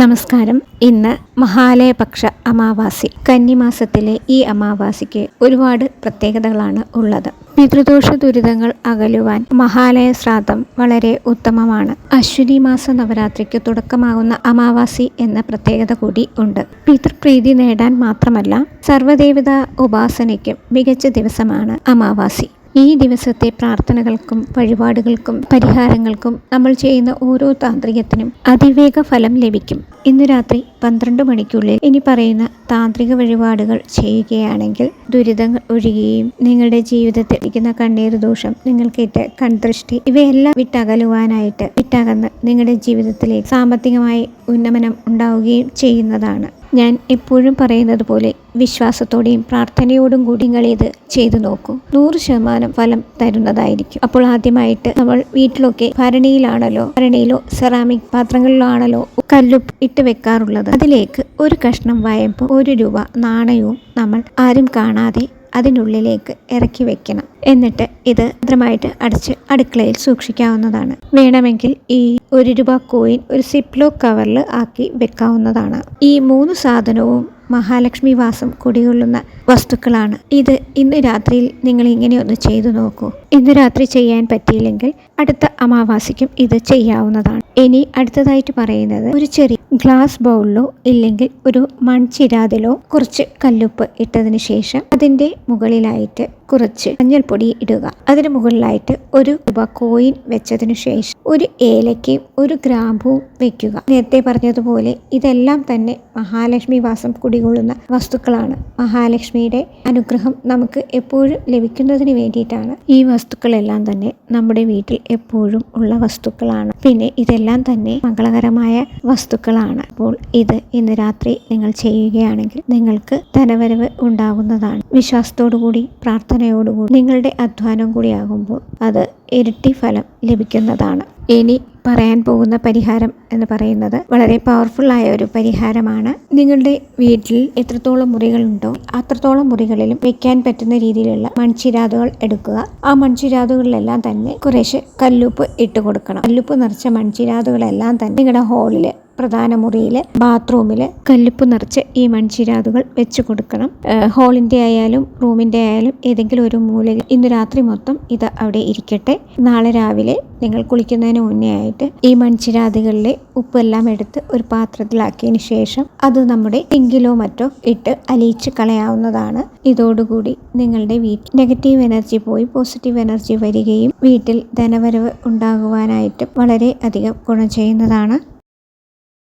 നമസ്കാരം. ഇന്ന് മഹാലയപക്ഷ അമാവാസി കന്നിമാസത്തിലെ ഈ അമാവാസിക്ക് ഒരുപാട് പ്രത്യേകതകളാണ് ഉള്ളത്. പിതൃദോഷ ദുരിതങ്ങൾ അകലുവാൻ മഹാലയ ശ്രാദ്ധം വളരെ ഉത്തമമാണ്. അശ്വിനി മാസ നവരാത്രിക്ക് തുടക്കമാകുന്ന അമാവാസി എന്ന പ്രത്യേകത കൂടി ഉണ്ട്. പിതൃപ്രീതി നേടാൻ മാത്രമല്ല സർവദേവത ഉപാസനയ്ക്കും മികച്ച ദിവസമാണ് അമാവാസി. ഈ ദിവസത്തെ പ്രാർത്ഥനകൾക്കും വഴിപാടുകൾക്കും പരിഹാരങ്ങൾക്കും നമ്മൾ ചെയ്യുന്ന ഓരോ താന്ത്രികത്തിനും അതിവേഗ ഫലം ലഭിക്കും. ഇന്ന് രാത്രി പന്ത്രണ്ട് മണിക്കുള്ളിൽ ഇനി പറയുന്ന താന്ത്രിക വഴിപാടുകൾ ചെയ്യുകയാണെങ്കിൽ ദുരിതങ്ങൾ ഒഴിയുകയും നിങ്ങളുടെ ജീവിതത്തിൽ ഇരിക്കുന്ന കണ്ണീർ ദോഷം നിങ്ങൾക്കേറ്റ കൺദൃഷ്ടി ഇവയെല്ലാം വിട്ടകലുവാനായിട്ട് വിട്ടകന്ന് നിങ്ങളുടെ ജീവിതത്തിലേക്ക് സാമ്പത്തികമായി ഉന്നമനം ഉണ്ടാവുകയും ചെയ്യുന്നതാണ്. ഞാൻ എപ്പോഴും പറയുന്നത് പോലെ വിശ്വാസത്തോടെയും പ്രാർത്ഥനയോടും കൂടി നിങ്ങൾ ഇത് ചെയ്തു നോക്കൂ. നൂറ് ശതമാനം ഫലം തരുന്നതായിരിക്കും. അപ്പോൾ ആദ്യമായിട്ട് നമ്മൾ വീട്ടിലൊക്കെ ഭരണിയിലാണല്ലോ ഭരണിയിലോ സെറാമിക് പാത്രങ്ങളിലോ കല്ലുപ്പ് ഇട്ട് വെക്കാറുള്ളത്. അതിലേക്ക് ഒരു കഷ്ണം വയമ്പ് ഒരു രൂപ നാണയവും നമ്മൾ ആരും കാണാതെ അതിനുള്ളിലേക്ക് ഇറക്കി വെക്കണം. എന്നിട്ട് ഇത് ഭദ്രമായിട്ട് അടച്ച് അടുക്കളയിൽ സൂക്ഷിക്കാവുന്നതാണ്. വേണമെങ്കിൽ ഈ ഒരു രൂപ കോയിൻ ഒരു സിപ്ലോ കവറിൽ ആക്കി വെക്കാവുന്നതാണ്. ഈ മൂന്ന് സാധനവും മഹാലക്ഷ്മി വാസം കുടികൊള്ളുന്ന വസ്തുക്കളാണ്. ഇത് ഇന്ന് രാത്രിയിൽ നിങ്ങൾ ഇങ്ങനെയൊന്ന് ചെയ്തു നോക്കൂ. ഇന്ന് രാത്രി ചെയ്യാൻ പറ്റിയില്ലെങ്കിൽ അടുത്ത അമാവാസിക്കും ഇത് ചെയ്യാവുന്നതാണ്. ഇനി അടുത്തതായിട്ട് പറയുന്നത് ഒരു ചെറിയ ഗ്ലാസ് ബൗളിലോ ഇല്ലെങ്കിൽ ഒരു മൺചിരാതിലോ കുറച്ച് കല്ലുപ്പ് ഇട്ടതിന് ശേഷം അതിന്റെ മുകളിലായിട്ട് കുറച്ച് മഞ്ഞൾപ്പൊടി ഇടുക. അതിന് മുകളിലായിട്ട് ഒരു രൂപ കോയിൻ വെച്ചതിനു ശേഷം ഒരു ഏലക്കയും ഒരു ഗ്രാമ്പുവും വെക്കുക. നേരത്തെ പറഞ്ഞതുപോലെ ഇതെല്ലാം തന്നെ മഹാലക്ഷ്മി വാസം കുടികൊള്ളുന്ന വസ്തുക്കളാണ്. മഹാലക്ഷ്മിയുടെ അനുഗ്രഹം നമുക്ക് എപ്പോഴും ലഭിക്കുന്നതിന് വേണ്ടിയിട്ടാണ് ഈ വസ്തുക്കളെല്ലാം തന്നെ നമ്മുടെ വീട്ടിൽ എപ്പോഴും ഉള്ള വസ്തുക്കളാണ്. പിന്നെ ഇതെല്ലാം തന്നെ മംഗളകരമായ വസ്തുക്കളാണ്. അപ്പോൾ ഇത് ഇന്ന് രാത്രി നിങ്ങൾ ചെയ്യുകയാണെങ്കിൽ നിങ്ങൾക്ക് ധനവരവ് ഉണ്ടാകുന്നതാണ് വിശ്വാസത്തോടു കൂടി പ്രാർത്ഥനയോടുകൂടി നിങ്ങളുടെ അധ്വാനം കൂടിയാകുമ്പോൾ അത് ഇരട്ടി ഫലം ലഭിക്കുന്നതാണ്. ഇനി പറയാൻ പോകുന്ന പരിഹാരം എന്ന് പറയുന്നത് വളരെ പവർഫുൾ ആയ ഒരു പരിഹാരമാണ്. നിങ്ങളുടെ വീട്ടിൽ എത്രത്തോളം മുറികളുണ്ടോ അത്രത്തോളം മുറികളിലും വെക്കാൻ പറ്റുന്ന രീതിയിലുള്ള മൺചിരാതുകൾ എടുക്കുക. ആ മൺചിരാതുകളിലെല്ലാം തന്നെ കുറേശ്ശെ കല്ലുപ്പ് ഇട്ട് കൊടുക്കണം. കല്ലുപ്പ് നിറച്ച മൺചിരാതുകളെല്ലാം തന്നെ നിങ്ങളുടെ ഹാളിൽ പ്രധാന മുറിയിൽ ബാത്റൂമിൽ കല്ലുപ്പ് നിറച്ച് ഈ മൺചിരാതുകൾ വെച്ച് കൊടുക്കണം. ഹോളിന്റെ ആയാലും റൂമിന്റെ ആയാലും ഏതെങ്കിലും ഒരു മൂലയിൽ ഇന്ന് രാത്രി മൊത്തം ഇത് അവിടെ ഇരിക്കട്ടെ. നാളെ രാവിലെ നിങ്ങൾ കുളിക്കുന്നതിന് മുന്നേ ആയിട്ട് ഈ മൺചിരാതുകളിലെ ഉപ്പെല്ലാം എടുത്ത് ഒരു പാത്രത്തിലാക്കിയതിന് ശേഷം അത് നമ്മുടെ എങ്കിലോ മറ്റോ ഇട്ട് അലിയിച്ച് കളയാവുന്നതാണ്. ഇതോടുകൂടി നിങ്ങളുടെ വീട്ടിൽ നെഗറ്റീവ് എനർജി പോയി പോസിറ്റീവ് എനർജി വരികയും വീട്ടിൽ ധനവരവ് ഉണ്ടാകുവാനായിട്ട് വളരെ അധികം ഗുണം ചെയ്യുന്നതാണ്.